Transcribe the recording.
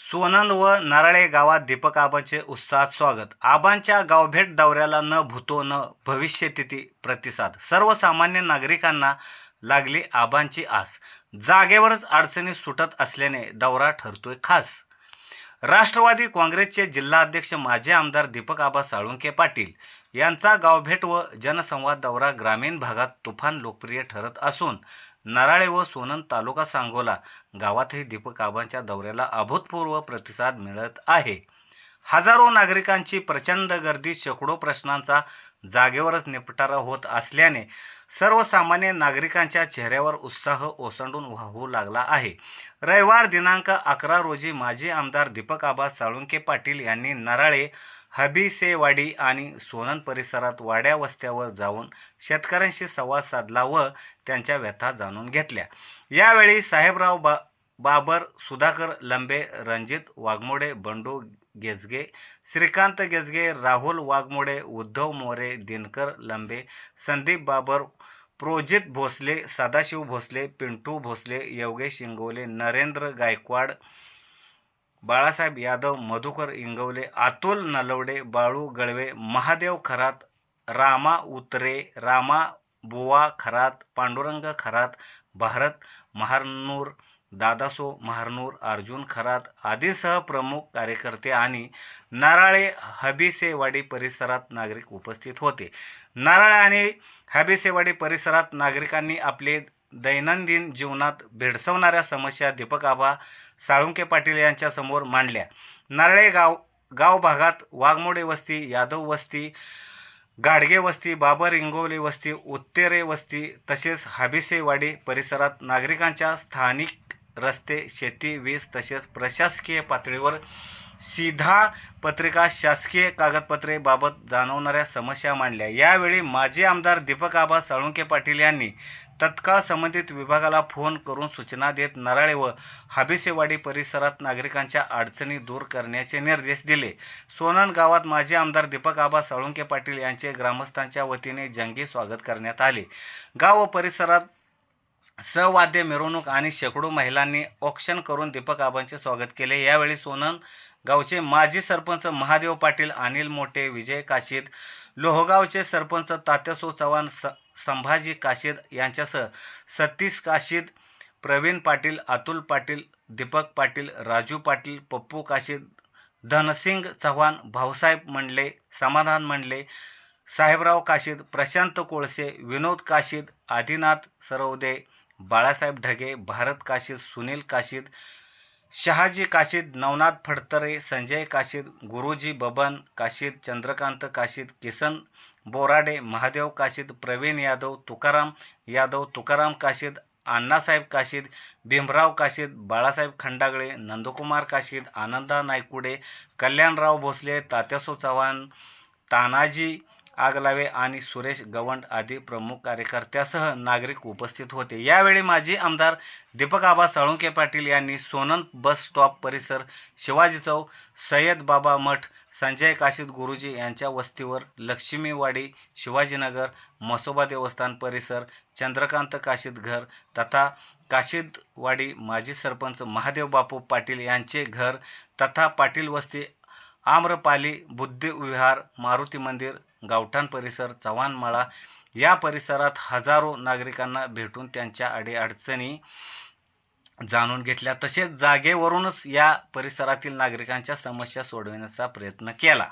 सोनंद व नारळे गावात दीपक आबांचे उत्साहात स्वागत. आबांच्या गावभेट दौऱ्याला न भूतो न भविष्यतिथी प्रतिसाद. सर्वसामान्य नागरिकांना लागली आबांची आस. जागेवरच अडचणी सुटत असल्याने दौरा ठरतोय खास. राष्ट्रवादी काँग्रेसचे जिल्हाध्यक्ष माजी आमदार दीपक आबा साळुंके पाटील यांचा गावभेट व जनसंवाद दौरा ग्रामीण भागात तुफान लोकप्रिय ठरत असून नराळे व सोनंद तालुका सांगोला गावातही दीपकाबांच्या दौऱ्याला अभूतपूर्व प्रतिसाद मिळत आहे. हजारो नागरिकांची प्रचंड गर्दी शेकडो प्रश्नांचा जागेवरच निपटारा होत असल्याने सर्वसामान्य नागरिकांच्या चेहऱ्यावर उत्साह ओसंडून वाहू लागला आहे. रविवार दिनांक अकरा रोजी माजी आमदार दीपक आबा साळुंके पाटील यांनी नराळे हबीसेवाडी आणि सोनन परिसरात वाड्या वस्त्यावर जाऊन शेतकऱ्यांशी संवाद साधला व त्यांच्या व्यथा जाणून घेतल्या. यावेळी साहेबराव बा बाबर सुधाकर लंबे रणजित वाघमोडे बंडू गेजगे श्रीकांत गेजगे राहुल वाघमोडे उद्धव मोरे दिनकर लंबे संदीप बाबर प्रोजित भोसले सदाशिव भोसले पिंटू भोसले योगेश इंगवले नरेंद्र गायकवाड बाळासाहेब यादव मधुकर इंगवले अतुल नलवडे बाळू गळवे महादेव खरात रामा उतरे रामा बुवा खरात पांडुरंग खरात भारत महारनूर दादासो महारनूर अर्जुन खरात आदीसह प्रमुख कार्यकर्ते आणि नाराळे हबीसेवाडी परिसरात नागरिक उपस्थित होते. नाराळे आणि हबीसेवाडी परिसरात नागरिकांनी आपले दैनंदिन जीवनात भेडसवणाऱ्या समस्या दीपक आबा साळुंके पाटील यांच्यासमोर मांडल्या. नारळे गाव गाव भागात वाघमोडे वस्ती यादव वस्ती गाडगे वस्ती बाबर इंगोली वस्ती उत्तेरे वस्ती तसेच हाबिसेवाडी परिसरात नागरिकांच्या स्थानिक रस्ते शेती वीज तसेच प्रशासकीय पातळीवर सीधा पत्रिका शासकीय कागदपत्रे बाबत जाणवणाऱ्या समस्या मांडल्या. यावेळी माजी आमदार दीपक आबा साळुंके पाटील यांनी तत्काळ संबंधित विभागाला फोन करून सूचना देत नराळे व हाबिसेवाडी परिसरात नागरिकांच्या अडचणी दूर करण्याचे निर्देश दिले. सोनन गावात माजी आमदार दीपक आबा साळुंके पाटील यांचे ग्रामस्थांच्या वतीने जंगी स्वागत करण्यात आले. गाव व परिसरात सहवाद्य मिरवणूक आणि शेकडो महिलांनी ऑक्शन करून दीपक आबांचे स्वागत केले. यावेळी सोनन गावचे माजी सरपंच महादेव पाटील अनिल मोठे विजय काशीद लोहगावचे सरपंच तात्यासो चव्हाण स संभाजी काशीद यांच्यासह सतीश काशीद प्रवीण पाटील अतुल पाटील दीपक पाटील राजू पाटील पप्पू काशीद धनसिंग चव्हाण भाऊसाहेब मंडले समाधान मंडले साहेबराव काशीद प्रशांत कोळसे विनोद काशीद आदिनाथ सरवदे बाळासाहेब ढगे भारत काशीद सुनील काशीद शहाजी काशीद नवनाथ फडतरे संजय काशीद गुरुजी बबन काशीद चंद्रकांत काशीद किसन बोराडे महादेव काशीद प्रवीण यादव तुकाराम यादव तुकाराम काशीद अण्णासाहेब काशीद भीमराव काशीद बाळासाहेब खंडागळे नंदकुमार काशीद आनंदा नायकुडे कल्याणराव भोसले तात्यासो चव्हाण तानाजी आगलावे आणि सुरेश गवंड आदी प्रमुख कार्यकर्त्यासह नागरिक उपस्थित होते. यावेळी माजी आमदार दीपक आबा साळुंके पाटील यांनी सोनन बस स्टॉप परिसर शिवाजी चौक सय्यद बाबा मठ संजय काशीद गुरुजी यांच्या वस्तीवर लक्ष्मीवाडी शिवाजीनगर मसोबा देवस्थान परिसर चंद्रकांत काशीद घर तथा काशीदवाडी माजी सरपंच महादेव बापू पाटील यांचे घर तथा पाटील वस्ती आम्रपाली बुद्धिविहार मारुती मंदिर गावठाण परिसर चव्हाणमाळा या परिसरात हजारो नागरिकांना भेटून त्यांच्या अडीअडचणी जाणून घेतल्या. तसेच जागेवरूनच या परिसरातील नागरिकांच्या समस्या सोडविण्याचा प्रयत्न केला.